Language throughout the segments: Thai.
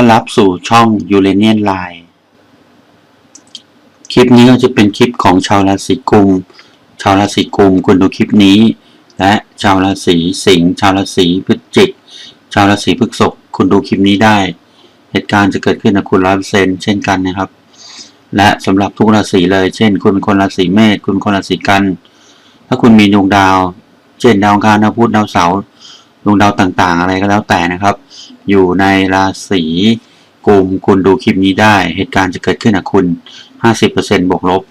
อนรับสู่ช่อง u r a n i a n Line คลิปนี้ก็จะเป็นคลิปของชาวราศีกุม ชาวราศีกุมคุณดูคลิปนี้ และชาวราศีสิงห์ชาวราศีพฤศจิก ชาวราศีพฤษภคุณดูคลิปนี้ได้ เหตุการณ์จะเกิดขึ้นกับคุณร้อยเปอร์เซ็นเช่นกันนะครับ และสำหรับทุกราศีเลย เช่น คุณเป็นคนราศีเมษคุณเป็นคนราศีกัน ถ้าคุณมีดวงดาว เช่นดาวคารดาวพุธดาวเสาร์ดวงดาวต่างๆ อะไรก็แล้วแต่นะครับ อยู่ในราศีกุมคุณดูคลิปนี้ได้ เหตุการณ์จะเกิดขึ้นกับคุณ 50%บวกลบ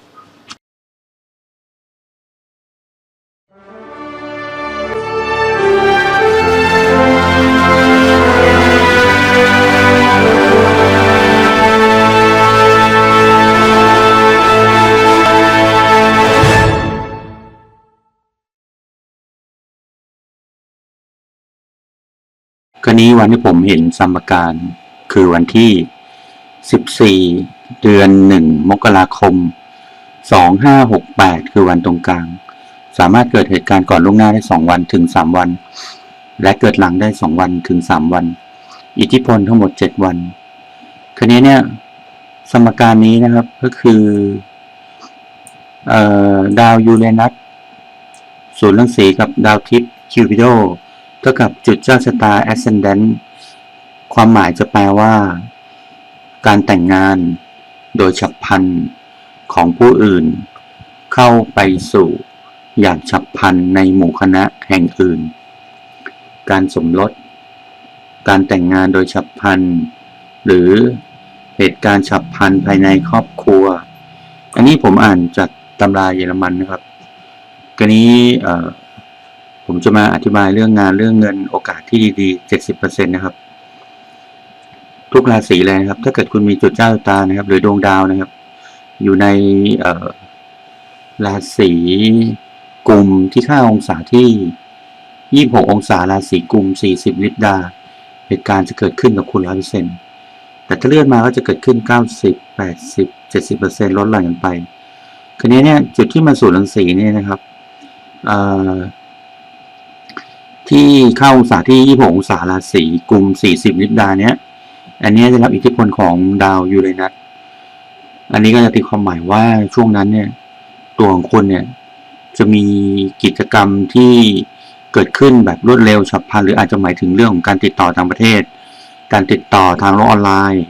ก็นี้วันที่ผมเห็นสมการคือวันที่ 14 เดือน 1 มกราคม 2568 คือวันตรงกลาง สามารถเกิดเหตุการณ์ก่อนล่วงหน้าได้ 2 วันถึง 3 วัน และเกิดหลังได้ 2 วันถึง 3 วัน อิทธิพลทั้งหมด 7 วันคืนนี้เนี่ย สมการนี้นะครับก็คือเอ่อดาวยูเรนัสศูนย์รังสีกับดาวทิพย์คิวปิโด เท่ากับจุดเจ้าชะตา ascendant ความหมายจะแปลว่า การแต่งงานโดยฉับพลันของผู้อื่น เข้าไปสู่อย่างฉับพลันในหมู่คณะแห่งอื่น การสมรส การแต่งงานโดยฉับพลัน หรือเหตุการณ์ฉับพลันภายในครอบครัว อันนี้ผมอ่านจากตำราเยอรมันนะครับกรนี้เอ่อ ผมจะมาอธิบายเรื่องงานเรื่องเงินโอกาสที่ดีๆ 70%นะครับ ทุกราศีเลยนะครับ ถ้าเกิดคุณมีจุดเจ้าตานะครับ หรือดวงดาวนะครับ อยู่ในราศีกลุ่มที่ค่าองศาที่ 26 องศาราศีกลุ่ม 40 ลิบดา เหตุการณ์จะเกิดขึ้นกับคุณร้อยเปอร์เซ็นต์แต่ถ้าเลื่อนมาก็จะเกิดขึ้น 90 80 70%ลดหลั่นกันไป คราวนี้เนี่ยจุดที่มาสู่รังสีเนี่ยนะครับอ่อ ที่เข้าองศาที่ 26 องศาราศีกุม 40 ลิบดาเนี้ย อันนี้ได้รับอิทธิพลของดาวยูเรนัส อันนี้ก็จะตีความหมายว่าช่วงนั้นเนี่ย ตัวของคุณเนี่ย จะมีกิจกรรมที่เกิดขึ้นแบบรวดเร็วฉับพลันหรืออาจจะหมายถึงเรื่องของการติดต่อต่างประเทศ การติดต่อทางโลกออนไลน์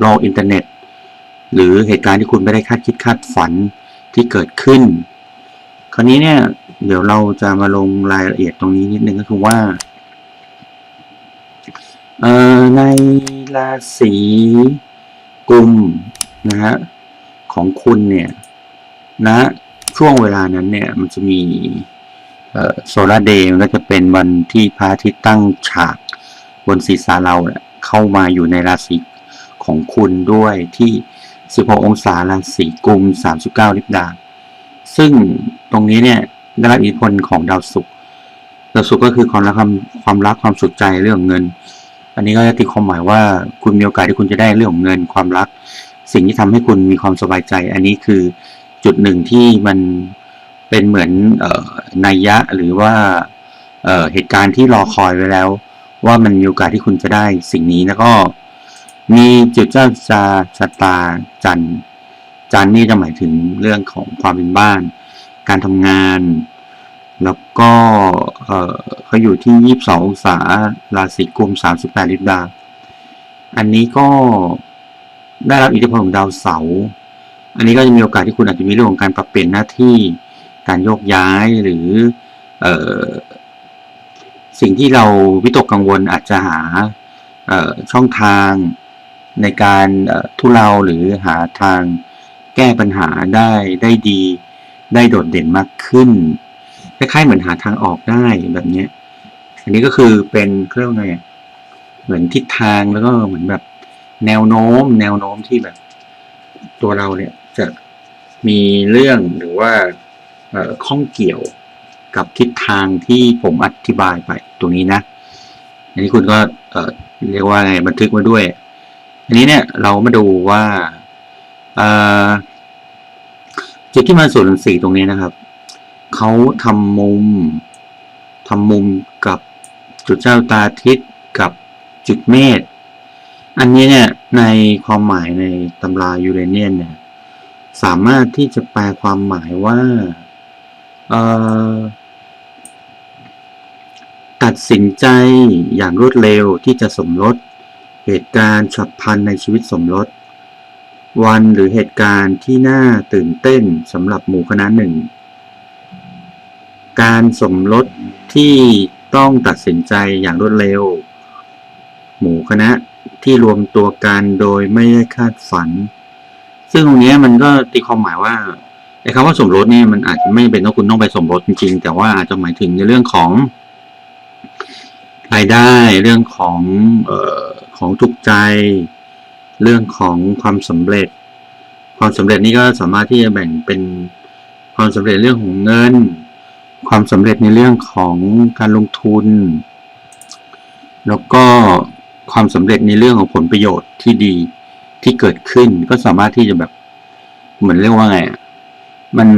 โลกอินเทอร์เน็ต หรือเหตุการณ์ที่คุณไม่ได้คาดคิดคาดฝันที่เกิดขึ้น คราวนี้เนี่ย เดี๋ยวเราจะมาลงรายละเอียดตรงนี้นิดนึงก็คือว่าในราศีกุมนะฮะของคุณเนี่ยนะช่วงเวลานั้นเนี่ยมันจะมีโซลาร์เดย์มันก็จะเป็นวันที่พระอาทิตย์ตั้งฉากบนศีรษะเราเนี่ยเข้ามาอยู่ในราศีของคุณด้วยที่ 16 องศาราศีกุม 39 ลิบดา ซึ่งตรงนี้เนี่ยได้รับอิทธิพลของดาวศุกร์ดาวศุกร์ก็คือความรักความรักความสุขใจเรื่องเงิน อันนี้ก็จะตีความหมายว่าคุณมีโอกาสที่คุณจะได้เรื่องของเงินความรัก สิ่งที่ทำให้คุณมีความสบายใจ อันนี้คือจุดหนึ่งที่มันเป็นเหมือนเอ่อนัยยะหรือว่าเอ่อเหตุการณ์ที่รอคอยไว้แล้ว ว่ามันมีโอกาสที่คุณจะได้สิ่งนี้แล้วก็มีจุดเจ้าชาชะตาจันทร์ จันทร์นี่จะหมายถึงเรื่องของความเป็นบ้าน การทำงาน แล้วก็เออเขาอยู่ที่ 22 องศาราศีกุม 38 ลิบดา อันนี้ก็ได้รับอิทธิพลของดาวเสาร์อันนี้ก็จะมีโอกาสที่คุณอาจจะมีเรื่องของการปรับเปลี่ยนหน้าที่ การโยกย้ายหรือออสิ่งที่เราวิตกกังวลอาจจะหาช่องทางในการทุเลาหรือหาทาง แก้ปัญหาได้ได้ดี ได้โดดเด่นมากขึ้นคล้ายๆเหมือนหาทางออกได้แบบเนี้ยอันนี้ก็คือเป็นเครื่องไงเหมือนทิศทางแล้วก็เหมือนแบบแนวโน้ม แนวโน้มที่แบบ ตัวเราเนี่ยจะมีเรื่องหรือว่าเอ่อข้องเกี่ยวกับทิศทางที่ผมอธิบายไปตรงนี้นะ อันนี้คุณก็เออเรียกว่าไงบันทึกมาด้วย อันนี้เนี่ยเรามาดูว่า จุดที่มาส่วนสีตรงนี้นะครับ เขาทำมุมทำมุมกับจุดเจ้าตาทิศกับจุดเมษอันนี้เนี่ยในความหมายในตำรายูเรเนียนเนี่ยสามารถที่จะแปลความหมายว่าตัดสินใจอย่างรวดเร็วที่จะสมรสเหตุการณ์ฉับพลันในชีวิตสมรส วันหรือเหตุการณ์ที่น่าตื่นเต้นสำหรับหมู่คณะหนึ่ง การสมรสที่ต้องตัดสินใจอย่างรวดเร็ว หมู่คณะที่รวมตัวกันโดยไม่ได้คาดฝัน ซึ่งตรงนี้มันก็ตีความหมายว่าไอ้คำว่าสมรสเนี่ยมันอาจจะไม่เป็นต้องคุณต้องไปสมรสจริงๆ แต่ว่าอาจจะหมายถึงในเรื่องของรายได้เรื่องของออของถูกใจ เรื่องของความสำเร็จ ความสำเร็จนี่ก็สามารถที่จะแบ่งเป็นความสำเร็จเรื่องของเงิน ความสำเร็จในเรื่องของการลงทุน แล้วก็ความสำเร็จในเรื่องของผลประโยชน์ที่ดีที่เกิดขึ้นก็สามารถที่จะแบบเหมือนเรียกว่าไงมัน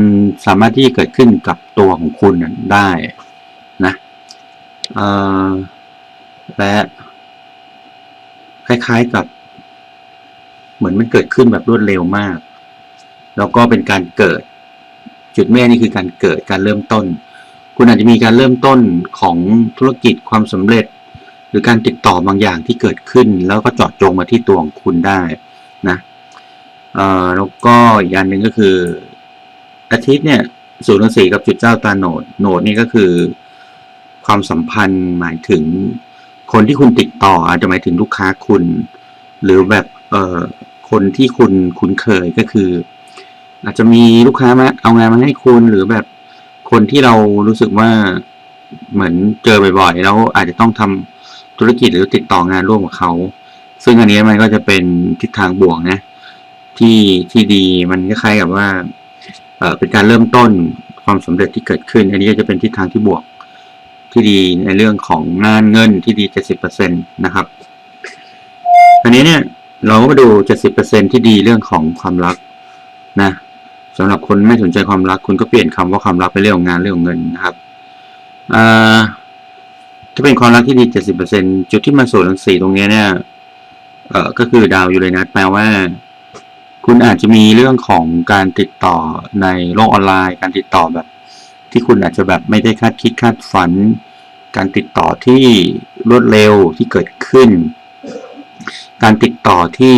สามารถที่จะเกิดขึ้นกับตัวของคุณได้นะและคล้ายๆกับ เหมือนมันเกิดขึ้นแบบรวดเร็วมาก แล้วก็เป็นการเกิด จุดแม่นี่คือการเกิดการเริ่มต้น คุณอาจจะมีการเริ่มต้นของธุรกิจความสำเร็จ หรือการติดต่อบางอย่างที่เกิดขึ้น แล้วก็เจาะจงมาที่ตัวของคุณได้นะเอ่อแล้วก็อีกอย่างหนึ่งก็คือ อาทิตย์เนี่ยศูนย์สี่กับจุดเจ้าตาโหนดโหนดนี่ก็คือ ความสัมพันธ์หมายถึงคนที่คุณติดต่ออาจจะหมายถึงลูกค้าคุณ หรือแบบ คนที่คุณคุ้นเคยก็คือ อาจจะมีลูกค้ามาเอางานมาให้คุณหรือแบบคนที่เรารู้สึกว่าเหมือนเจอบ่อยๆแล้วอาจจะต้องทำธุรกิจหรือติดต่องานร่วมกับเขา ซึ่งอันนี้มันก็จะเป็นทิศทางบวกนะ ที่ที่ดีมันคล้ายๆกับว่าเออเป็นการเริ่มต้นความสำเร็จที่เกิดขึ้น อันนี้ก็จะเป็นทิศทางที่บวกที่ดีในเรื่องของงานเงินที่ดี 70%นะครับอันนี้เนี่ย เราก็มาดู70%ที่ดีเรื่องของความรักนะสำหรับคนไม่สนใจความรักคุณก็เปลี่ยนคำว่าความรักไปเรื่องของงานเรื่องของเงินนะครับถ้าเป็นความรักที่ดี70%จุดที่มาสู่รังสีตรงนี้เนี่ยเอ่อก็คือดาวยูเรนัสแปลว่า คุณอาจจะมีเรื่องของการติดต่อในโลกออนไลน์ การติดต่อแบบ ที่คุณอาจจะแบบไม่ได้คาดคิดคาดฝัน การติดต่อที่รวดเร็วที่เกิดขึ้น การติดต่อที่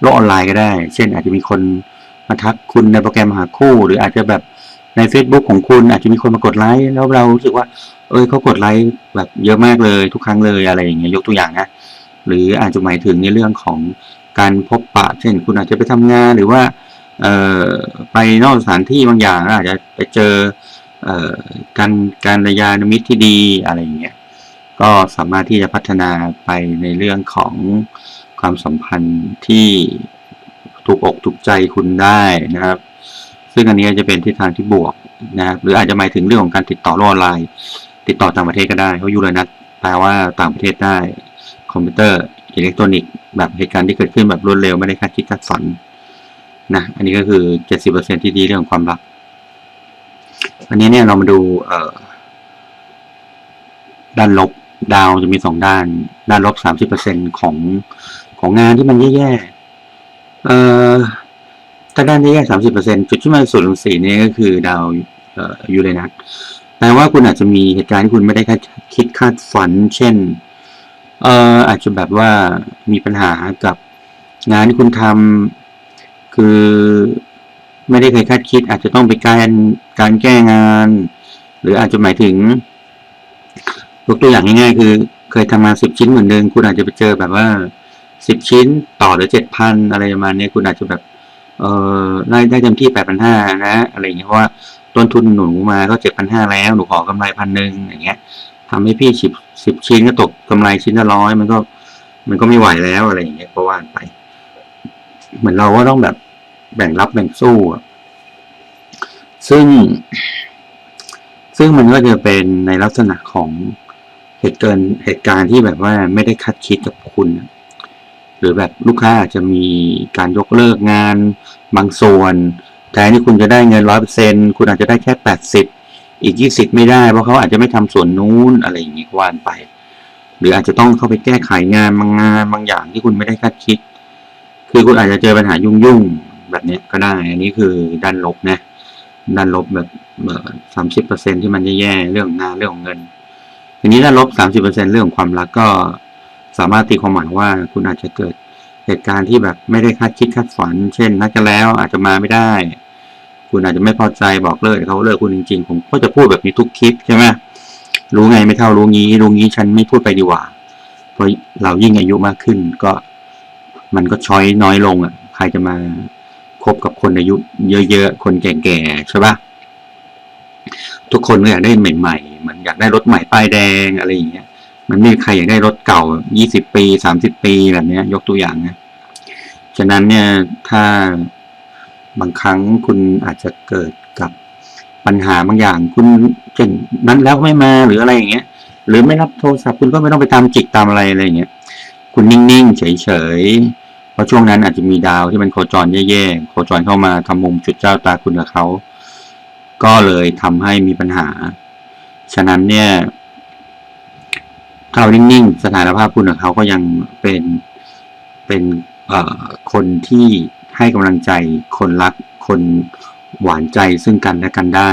โลกออนไลน์ก็ได้ เช่นอาจจะมีคนมาทักคุณในโปรแกรมหาคู่ หรืออาจจะแบบใน Facebook ของคุณอาจจะมีคนมากดไลค์แล้วเรารู้สึกว่า เอ้ยเขากดไลค์แบบเยอะมากเลยทุกครั้งเลยอะไรอย่างเงี้ยยกตัวอย่างนะหรืออาจจะหมายถึงในเรื่องของการพบปะ เช่น คุณอาจจะไปทำงานหรือว่าไปนอกสถานที่บางอย่างอาจจะไปเจอเอการการระยานมิตรที่ดีอะไรอย่างเงี้ย ก็สามารถที่จะพัฒนาไปในเรื่องของความสัมพันธ์ที่ถูกอกถูกใจคุณได้นะครับ ซึ่งอันนี้จะเป็นทิศทางที่บวกนะครับ หรืออาจจะหมายถึงเรื่องของการติดต่อออนไลน์ ติดต่อต่างประเทศก็ได้เพราะยูเรนัสแปลว่าต่างประเทศได้ คอมพิวเตอร์อิเล็กทรอนิกส์แบบเหตุการณ์ที่เกิดขึ้นแบบรวดเร็วไม่ได้คาดคิดคาดฝันนะอันนี้ก็คือเจ็ดสิบเปอร์เซ็นที่ดีเรื่องของความรัก อันนี้เนี่ยเรามาดูเอ่อ ด้านลบดาวจะมีสองด้าน ด้านลบสามสิบเปอร์เซ็นของของงานที่มันแย่ๆเอ่อถ้าด้านแย่ๆสามสิบเปอร์เซ็นจุดที่มาส่วนย์ลงสี่นี่ก็คือดาวเอ่อยูเรนัสแปลว่าคุณอาจจะมีเหตุการณ์ที่คุณไม่ได้คาดคิดคาดฝัน เช่นเอ่ออาจจะแบบว่ามีปัญหากับงานที่คุณทำคือไม่ได้เคยคาดคิด อาจจะต้องไปการการแก้งาน หรืออาจจะหมายถึง ยกตัวอย่างง่ายๆคือ เคยทำงานสิบชิ้นเหมือนเดิมคุณอาจจะไปเจอแบบว่าสิบชิ้นต่อหรือเจ็ดพันอะไรประมาณนี้คุณอาจจะแบบเออได้ได้เต็มที่แปดพันห้านะอะไรอย่างเงี้ยเพราะว่าต้นทุนหนูมาก็เจ็ดพันห้าแล้วหนูขอกำไรพันหนึ่งอย่างเงี้ยทำให้พี่สิบสิบชิ้นก็ตกกำไรชิ้นละร้อยมันก็ มันก็ไม่ไหวแล้วอะไรอย่างเงี้ยก็ว่านไป เหมือนเราก็ต้องแบบแบ่งรับแบ่งสู้อะซึ่ง ซึ่งมันก็จะเป็นในลักษณะของ เหตุเการณ์เหตุการณ์ที่แบบว่าไม่ได้คาดคิดกับคุณ หรือแบบลูกค้าอาจจะมีการยกเลิกงานบางส่วนแทนที่คุณจะได้เงินร้อยเปอร์เซ็นคุณอาจจะได้แค่แปดสิบอีกยี่สิบไม่ได้เพราะเขาอาจจะไม่ทำส่วนนู้นอะไรอย่างนี้ว่านไป หรืออาจจะต้องเข้าไปแก้ไขงานบางงานบางอย่างที่คุณไม่ได้คาดคิด คือคุณอาจจะเจอปัญหายุ่งๆแบบเนี้ยก็ได้อันนี้คือด้านลบนะด้านลบแบบสามสิบเปอร์เซ็นที่มันแย่ๆเรื่องงานเรื่องเงิน ทีนี้ด้าลบสามสิบเปอร์เซ็นเรื่องของความรักก็สามารถตีความหมายว่าคุณอาจจะเกิดเหตุการณ์ที่แบบไม่ได้คาดคิดคาดฝัน เช่นนัดกันแล้วอาจจะมาไม่ได้ คุณอาจจะไม่พอใจบอกเลิกเขาเลิกคุณจริงๆ ผมก็จะพูดแบบนี้ทุกคลิปใช่ไหมรู้ไงไม่เท่ารู้งี้ รู้งี้ฉันไม่พูดไปดีกว่า เพราะเรายิ่งอายุมากขึ้นก็มันก็ช้อยน้อยลงอะ ใครจะมาคบกับคนอายุเยอะๆ คนแก่ๆ ใช่ปะ ทุกคนก็อยากได้ใหม่ๆเหมันอยากได้รถใหม่ป้ายแดงอะไรอย่างเงี้ย มันไม่มีใครอยากได้รถเก่ายี่สิบปีสามสิบปีแบบเนี้ย ยกตัวอย่างนะฉะนั้นเนี่ยถ้าบางครั้งคุณอาจจะเกิดกับปัญหาบางอย่าง คุณเช่นนั้นแล้วไม่มาหรืออะไรอย่างเงี้ย หรือไม่รับโทรศัพท์คุณก็ไม่ต้องไปตามจิกตามอะไรอะไรอย่างเงี้ยคุณนิ่งๆเฉยๆเพราะช่วงนั้นอาจจะมีดาวที่มันโคจรแย่ๆโคจรเข้ามาทำมุมจุดเจ้าตาคุณกับเขา ก็เลยทำให้มีปัญหา ฉะนั้นเนี่ยถ้าเรานิ่งๆสถานภาพคุณกับเขาก็ยังเป็นเป็นเอ่อคนที่ให้กำลังใจ คนรัก คนหวานใจซึ่งกันและกันได้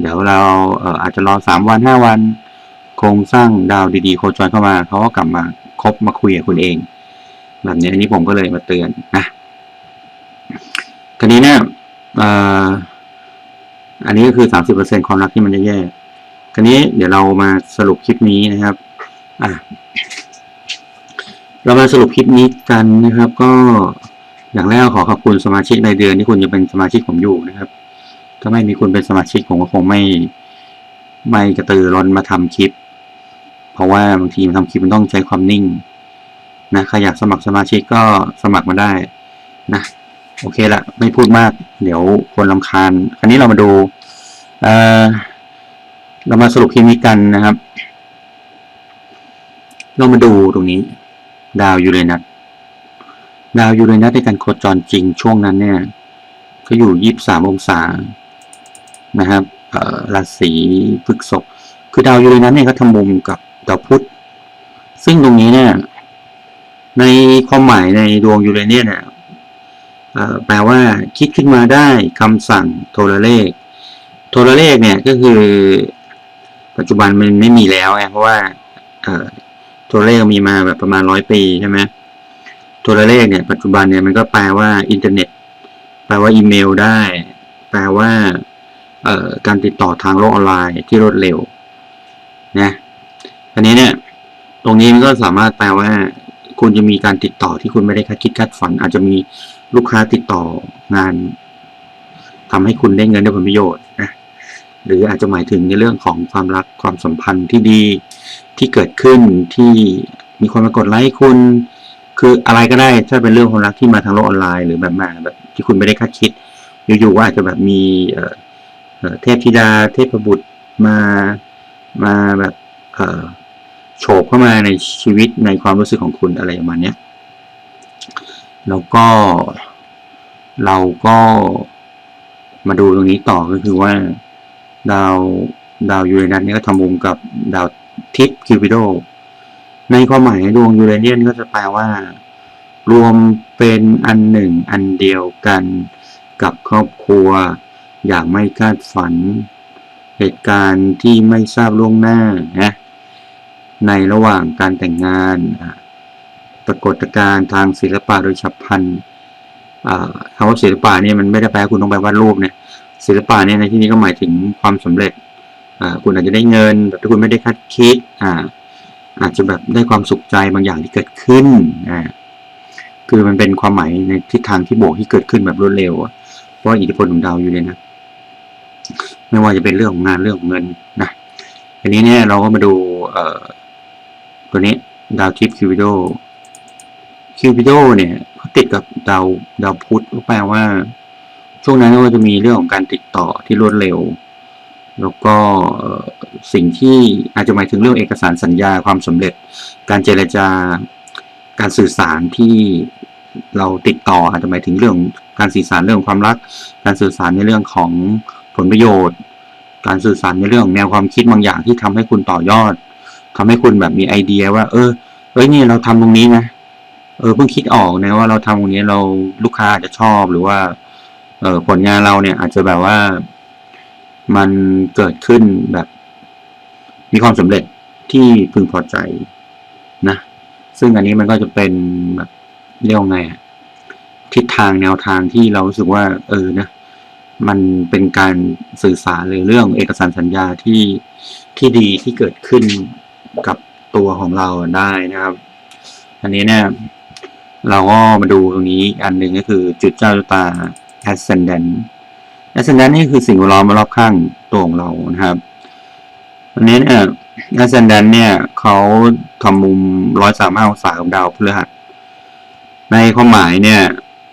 เดี๋ยวเราเอ่ออาจจะรอสามวันห้าวัน โครงสร้างดาวดีๆ โคจรเข้ามา เขาก็กลับมาคบมาคุยกับคุณเอง แบบนี้อันนี้ผมก็เลยมาเตือนนะคราวนี้เนี่ยเอันนี้ก็คือสามสิบเปอร์เซ็นความรักที่มันจะแย่คราวนี้เดี๋ยวเรามาสรุปคลิปนี้นะครับอะเรามาสรุปคลิปนี้กันนะครับ ก็อย่างแรกขอขอบคุณสมาชิกในเดือนที่คุณจะเป็นสมาชิกผมอยู่นะครับ ถ้าไม่มีคุณเป็นสมาชิกผมก็คงไม่ไม่กระตือร้นมาทำคลิป เพราะว่าบางทีมันทำคลิปมันต้องใช้ความนิ่งนะใครอยากสมัครสมาชิกก็สมัครมาได้นะ โอเคละไม่พูดมาก เดี๋ยวคนลำคาญ คราวนี้เรามาดูเอ่อเรามาสรุปคลิปนี้กันนะครับ เรามาดูตรงนี้ ดาวยูเรนัสดาวยูเรนัสในการโคจรจริงช่วงนั้นเนี่ยก็อยู่ยี่บสามองศานะครับเอ่อราศีพฤกษภคือดาวยูเรนัสเนี่ยก็ทำมุมกับดาวพุธซึ่งตรงนี้เนี่ยในความหมายในดวงยูเรเนียเนี่ย แปลว่าคิดขึ้นมาได้คำสั่งโทรเลข โทรเลขเนี่ยก็คือ ปัจจุบันมันไม่มีแล้วไงเพราะว่าโทรเลขมีมาแบบประมาณร้อยปีใช่ไหมโทรเลขเนี่ยปัจจุบันเนี่ยมันก็แปลว่าอินเทอร์เน็ต แปลว่าอีเมลได้ แปลว่าการติดต่อทางโลกออนไลน์ที่รวดเร็วนะอันนี้เนี่ยตรงนี้มันก็สามารถแปลว่า คุณจะมีการติดต่อที่คุณไม่ได้คาดคิดคาดฝัน อาจจะมี ลูกค้าติดต่องานทำให้คุณได้เงินได้ผลประโยชน์นะหรืออาจจะหมายถึงในเรื่องของความรักความสัมพันธ์ที่ดีที่เกิดขึ้นที่มีคนมากดไลค์คุณ คืออะไรก็ได้ถ้าเป็นเรื่องความรักที่มาทางโลกออนไลน์หรือแบบมาแบบที่คุณไม่ได้คาดคิด อยู่ๆว่าอาจจะแบบมีเทพธิดา เทพบุตรมามาแบบโฉบเข้ามาในชีวิตในความรู้สึกของคุณอะไรประมาณนี้ แล้วก็เราก็มาดูตรงนี้ต่อก็คือว่าดาวดาวยูเรนัสเนี่ยก็ทำมุมกับดาวทิศคิวปิโด ในความหมายดวงยูเรเนียนก็จะแปลว่า รวมเป็นอันหนึ่งอันเดียวกันกับครอบครัว อย่างไม่คาดฝัน เหตุการณ์ที่ไม่ทราบล่วงหน้านะในระหว่างการแต่งงานอะ ปรากฏการณ์ทางศิลปะโดยฉับพลันอ่าคำว่าศิลปะเนี่ยมันไม่ได้แปลว่าคุณต้องไปวาดรูปเนี่ยศิลปะเนี่ยในที่นี้ก็หมายถึงความสำเร็จคุณอาจจะได้เงินแบบที่คุณไม่ได้คาดคิดอ่าอาจจะแบบได้ความสุขใจบางอย่างที่เกิดขึ้นอ่าคือมันเป็นความหมายในทิศทางที่บวกที่เกิดขึ้นแบบรวดเร็วเพราะอิทธิพลของดาวอยู่เลยนะไม่ว่าจะเป็นเรื่องของงานเรื่องของเงินนะทีนี้เนี่ยเราก็มาดูเอ่อตัวนี้ดาวทิพย์คิวบิโด คิวปิโดเนี่ยเขาติดกับดาวดาวพุธก็แปลว่า ช่วงนั้นก็จะมีเรื่องของการติดต่อที่รวดเร็ว แล้วก็สิ่งที่อาจจะหมายถึงเรื่องเอกสารสัญญาความสำเร็จ การเจรจาการสื่อสารที่เราติดต่ออาจจะหมายถึงเรื่องการสื่อสารเรื่องความรัก การสื่อสารในเรื่องของผลประโยชน์ การสื่อสารในเรื่องแนวความคิดบางอย่างที่ทำให้คุณต่อยอดทำให้คุณแบบมีไอเดียว่า เออเอ้ยนี่เราทำตรงนี้นะ เออเพิ่งคิดออกนะว่าเราทำตรงนี้เราลูกค้าอาจจะชอบหรือว่า เออผลงานเราเนี่ย อาจจะแบบว่ามันเกิดขึ้นแบบ มีความสำเร็จที่พึงพอใจนะ ซึ่งอันนี้มันก็จะเป็นแบบเรียกว่าไงทิศทางแนวทางที่เรารู้สึกว่า เออนะมันเป็นการสื่อสารหรือเรื่องเอกสารสัญญาที่ที่ดีที่เกิดขึ้นกับตัวของเราได้นะครับ อันนี้เนี่ย เราก็มาดูตรงนี้อันหนึ่งก็คือจุดเจ้าตา ascendant ascendant นี่คือสิ่งแวดล้อมรอบข้างตัวของเรานะครับอันนี้เนี่ย ascendant เนี่ยเขาทำมุมร้อยสามห้าองศากับดาวพฤหัส ในความหมายเนี่ย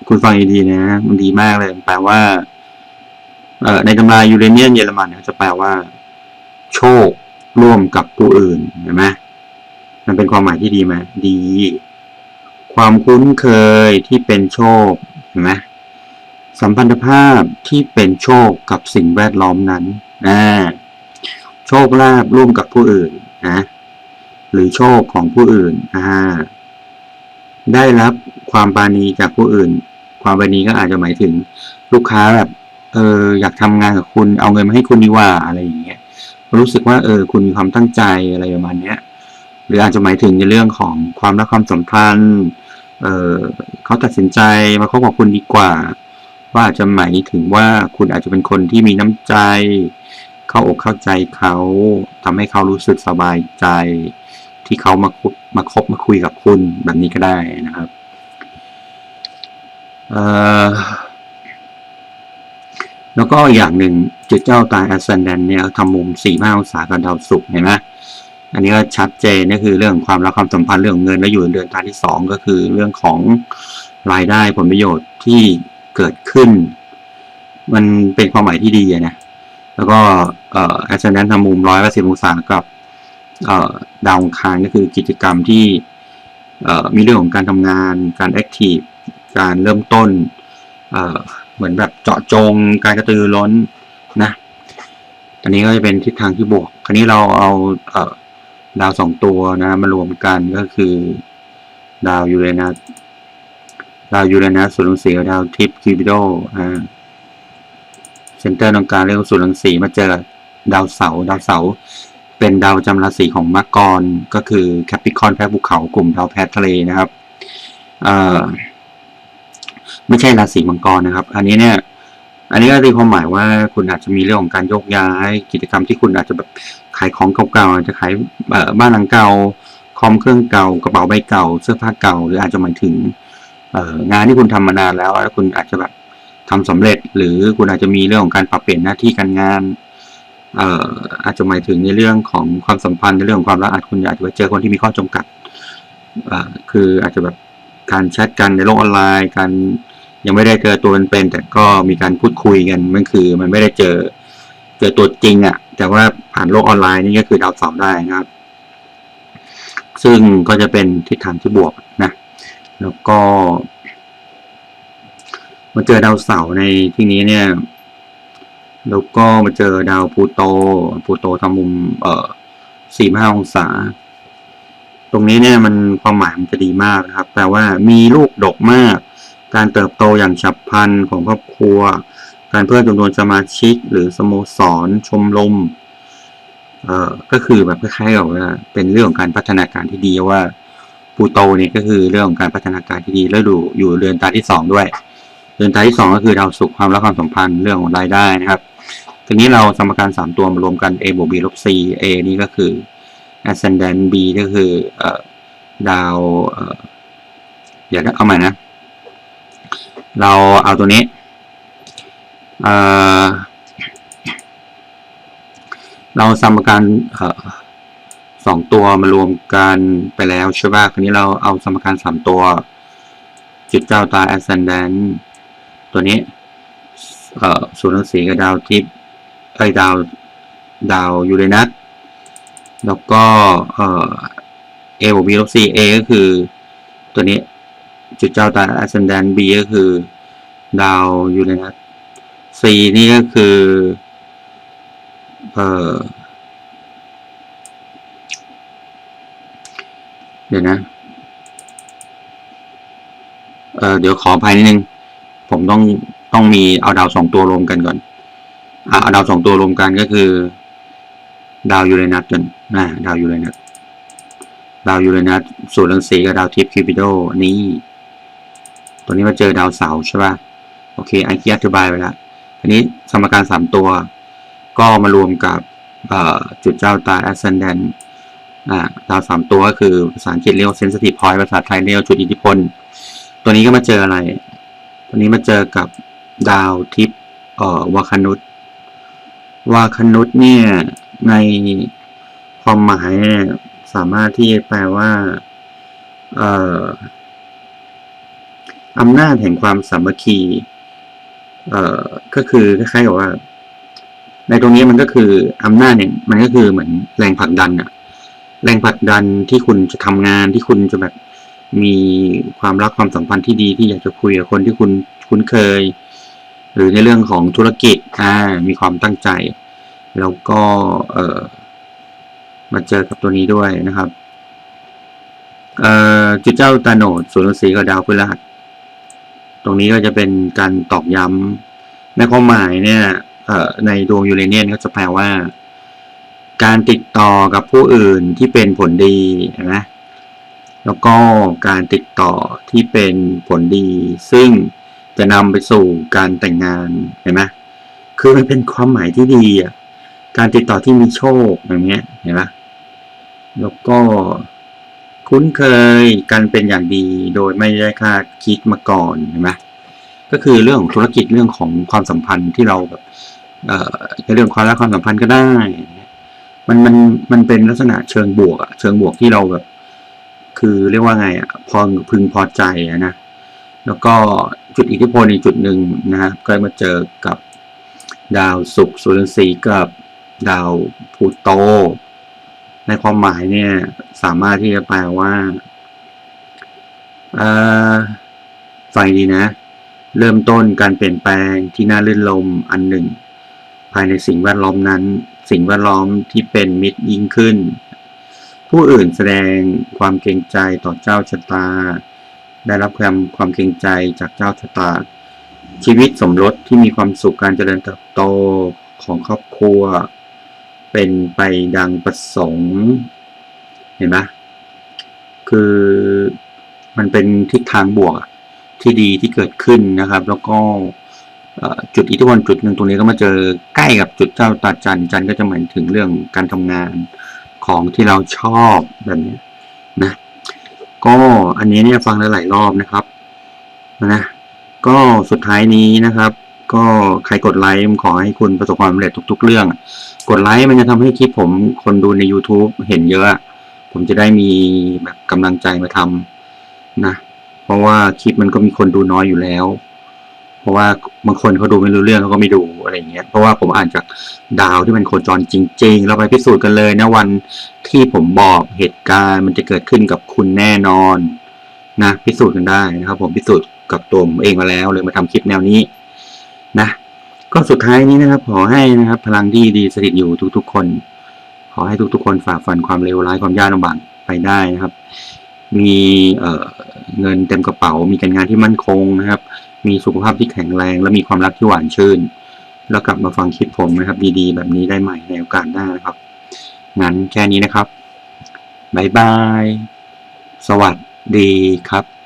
คุณฟังดีๆนะ มันดีมากเลยแปลว่าในตำรายูเรเนียนเยอรมันเนี่ยจะแปลว่า โชคร่วมกับผู้อื่นเห็นไหมมันเป็นความหมายที่ดีไหมดี ความคุ้นเคยที่เป็นโชคเห็นไหมสัมพันธภาพที่เป็นโชคกับสิ่งแวดล้อมนั้นนะโชคลาภร่วมกับผู้อื่นนะหรือโชคของผู้อื่นอ่าได้รับความปาณีจากผู้อื่น ความปาณีก็อาจจะหมายถึงลูกค้าแบบเอออยากทำงานกับคุณเอาเงินมาให้คุณดีกว่าอะไรอย่างเงี้ยรู้สึกว่าเออคุณมีความตั้งใจอะไรประมาณเนี้ย หรืออาจจะหมายถึงในเรื่องของความรักความสัมพันธ์ เออเขาตัดสินใจมาคบกับคุณดีกว่า ว่าจะหมายถึงว่าคุณอาจจะเป็นคนที่มีน้ำใจ เข้าอกเข้าใจเขาทำให้เขารู้สึกสบายใจ ที่เขามาคบมาคบมาคุยกับคุณแบบนี้ก็ได้นะครับเออแล้วก็อย่างหนึ่งจุดเจ้าตายอัสเซนแดนเนี่ยทำมุมสี่ห้าองศากับดาวศุกเห็นไหม อันนี้ก็ชัดเจนก็คือเรื่องความรักความสัมพันธ์เรื่องเงินแล้วอยู่ในเดือนตาที่สองก็คือเรื่องของรายได้ผลประโยชน์ที่เกิดขึ้น มันเป็นความหมายที่ดีนะแล้วก็เอ่ออัสเซนแดนทำมุมร้อยแปดสิบองศากับเอ่อดาวอังคารก็คือกิจกรรมที่เอ่อมีเรื่องของการทำงาน การแอคทีฟการเริ่มต้นเอ่อเหมือนแบบเจาะจง การกระตือรือร้นนะอันนี้ก็จะเป็นทิศทางที่บวก คราวนี้เราเอาเอ่อ ดาวสองตัวนะมารวมกันก็คือ ดาวยูเรนัสดาวยูเรนัสส่วนรังสีกับดาวทิพคิวบิโดอ่าเซนเตอร์ตรงกลางเรียกว่าส่วนรังสีมาเจอดาวเสาดาวเสา เป็นดาวจำราศีของมังกรก็คือแคปิคอนแพทภูเขากลุ่มดาวแพททะเลนะครับเอ่อไม่ใช่ราศีมังกรนะครับ อันนี้เนี่ย อันนี้ก็ตีความหมายว่าคุณอาจจะมีเรื่องของการโยกย้ายกิจกรรมที่คุณอาจจะแบบขายของเก่าๆอาจจะขายบ้านหลังเก่าคอมเครื่องเก่ากระเป๋าใบเก่า เสื้อผ้าเก่า หรืออาจจะหมายถึงงานที่คุณทำมานานแล้วแล้วคุณอาจจะแบบทำสำเร็จ หรือคุณอาจจะมีเรื่องของการปรับเปลี่ยนหน้าที่การงานเออาจจะหมายถึงในเรื่องของความสัมพันธ์ในเรื่องของความรักอาจคุณอาจจะไปเจอคนที่มีข้อจำกัดคืออาจจะแบบการแชทกันในโลกออนไลน์ การ ยังไม่ได้เจอตัวเป็นๆแต่ก็มีการพูดคุยกันมันคือ มันไม่ได้เจอเจอตัวจริงอะ่ะ แต่ว่าผ่านโลกออนไลน์นี่ก็คือดาวเสาร์ได้นะครับ ซึ่งก็จะเป็นทิศทางที่บวกนะ แล้วก็มาเจอดาวเสาร์ในที่นี้เนี่ย แล้วก็มาเจอดาวพูโตพูโตทำมุม เอ่อสี่ห้าองศา ตรงนี้เนี่ยมันความหมายมันจะดีมากนะครับแปลว่ามีลูกดกมาก การเติบโตอย่างฉับพลันของครอบครัว การเพิ่มจำนวนสมาชิก หรือสโมสร ชมรมเอ่อก็คือแบบคล้ายๆกับว่าเป็นเรื่องของการพัฒนาการที่ดีว่าพลูโตเนี่ยก็คือเรื่องของการพัฒนาการที่ดีแล้วดูอยู่เรือนตาที่สองด้วย เรือนตาที่สองก็คือดาวศุกร์ความรักความสัมพันธ์เรื่องของรายได้นะครับทีนี้เราสมการสามตัวมารวมกัน a บวก b ลบ c a นี่ก็คือ ascendant b ก็คือเอ่อดาวเอ่อเดี๋ยวนะเอาใหม่นะ เราเอาตัวนี้เออเราสมการสองตัวมารวมกันไปแล้วใช่ป่ะคราวนี้เราเอาสมการสามตัวจุดเก้าตา ascendant ตัวนี้เอ่อส่วนย์รังสีกับดาวทิพย์ไอดาวดาวยูเรนัสแล้วก็เอ่อ a บวก b ลบ c a ก็คือตัวนี้ จุดเจ้าตา ascendant b ก็คือ ดาวยูเรนัส c นี่ก็คือเอ่อเดี๋ยวนะเออเดี๋ยวขออภัยนิดนึง ผมต้องต้องมีเอาดาวสองตัวรวมกันก่อนอะเอาดาวสองตัวรวมกันก็คือ ดาวยูเรนัสกันนะดาวยูเรนัสดาวยูเรนัสส่วนรังสีกับดาวทิพย์คิวปิโดนี่ ตัวนี้มาเจอดาวเสาใช่ป่ะ โอเคไอคีอธิบายไปแล้วทีนี้สมการสามตัว ก็มารวมกับจุดเจ้าตา ascendant ดาวสามตัวก็คือภาษาอังกฤษเรียกว่า sensitive point ภาษาไทยเรียกว่าจุดอิทธิพล ตัวนี้ก็มาเจออะไร ตัวนี้มาเจอกับดาวทิพย์วาคนุตวาคนุตเนี่ยในความหมายเนี่ยสามารถที่แปลว่า เอ่อ อำนาจแห่งความสามัคคีเอ่อก็คือคล้ายๆกับว่า ในตรงนี้มันก็คืออำนาจเนี่ยมันก็คือเหมือนแรงผลักดันอะแรงผลักดันที่คุณจะทำงานที่คุณจะแบบมีความรักความสัมพันธ์ที่ดีที่อยากจะคุยกับคนที่คุณคุ้นเคย หรือในเรื่องของธุรกิจอ่ามีความตั้งใจ แล้วก็เอ่อมาเจอกับตัวนี้ด้วยนะครับ เอ่อจุดเจ้าตาโนดส่วนราศีกับดาวพฤหัส ตรงนี้ก็จะเป็นการตอกย้ำในความหมายเนี่ยในดวงยูเรเนียนก็จะแปลว่า การติดต่อกับผู้อื่นที่เป็นผลดีนะแล้วก็การติดต่อที่เป็นผลดี ซึ่งจะนำไปสู่การแต่งงานเห็นไหมคือมันเป็นความหมายที่ดีอะการติดต่อที่มีโชคอย่างเงี้ยเห็นไหมแล้วก็ คุ้นเคยกันเป็นอย่างดี โดยไม่ได้คาดคิดมาก่อนเห็นไหมก็คือเรื่องของธุรกิจเรื่องของความสัมพันธ์ที่เราแบบเอ่อในเรื่องความรักความสัมพันธ์ก็ได้ มันมันมันเป็นลักษณะเชิงบวกอะเชิงบวกที่เราแบบ คือเรียกว่าไงอะพอพึงพอใจอะนะแล้วก็จุดอิทธิพลอีกจุดหนึ่งนะฮะก็มาเจอกับดาวศุกร์สุรสีกับดาวพูโต ในความหมายเนี่ยสามารถที่จะแปลว่าฟังดีนะ เริ่มต้นการเปลี่ยนแปลงที่น่าลื่นลมอันหนึ่ง ภายในสิ่งแวดล้อมนั้น สิ่งแวดล้อมที่เป็นมิตรยิ่งขึ้น ผู้อื่นแสดงความเกรงใจต่อเจ้าชะตา ได้รับความความเกรงใจจากเจ้าชะตา ชีวิตสมรสที่มีความสุขการเจริญเติบโตของครอบครัว เป็นไปดังประสงค์ เห็นไหมคือมันเป็นทิศทางบวกที่ดีที่เกิดขึ้นนะครับ แล้วก็จุดอิทธิพลจุดหนึ่งตรงนี้ก็มาเจอใกล้กับจุดเจ้าตาจันจันก็จะหมายถึงเรื่องการทำงานของที่เราชอบแบบนี้นะก็อันนี้เนี่ยฟังหลายรอบนะครับนะก็สุดท้ายนี้นะครับ ก็ใครกดไลค์ขอให้คุณประสบความสำเร็จทุก ๆ เรื่อง กดไลค์มันจะทำให้คลิปผมคนดูใน YouTube เห็นเยอะ ผมจะได้มีแบบกำลังใจมาทำนะ เพราะว่าคลิปมันก็มีคนดูน้อยอยู่แล้ว เพราะว่าบางคนเขาดูไม่รู้เรื่องเขาก็ไม่ดูอะไรเงี้ย เพราะว่าผมอ่านจากดาวที่มันโคจรจริงๆเราไปพิสูจน์กันเลยนะวันที่ผมบอกเหตุการณ์มันจะเกิดขึ้นกับคุณแน่นอนนะพิสูจน์กันได้นะครับ ผมพิสูจน์กับตัวผมเองมาแล้วเลยมาทำคลิปแนวนี้นะ ก็สุดท้ายนี้นะครับ ขอให้นะครับ พลังที่ดีสถิตอยู่ทุกๆคน ขอให้ทุกๆคนฝ่าฟันความเลวร้ายความยากลำบากไปได้นะครับ มีเเงินเต็มกระเป๋า มีการงานที่มั่นคงนะครับ มีสุขภาพที่แข็งแรง และมีความรักที่หวานชื่น แล้วกลับมาฟังคลิปผมนะครับ ดีๆ แบบนี้ได้ใหม่ในโอกาสหน้านะครับ งั้นแค่นี้นะครับบ๊ายบาย สวัสดีครับ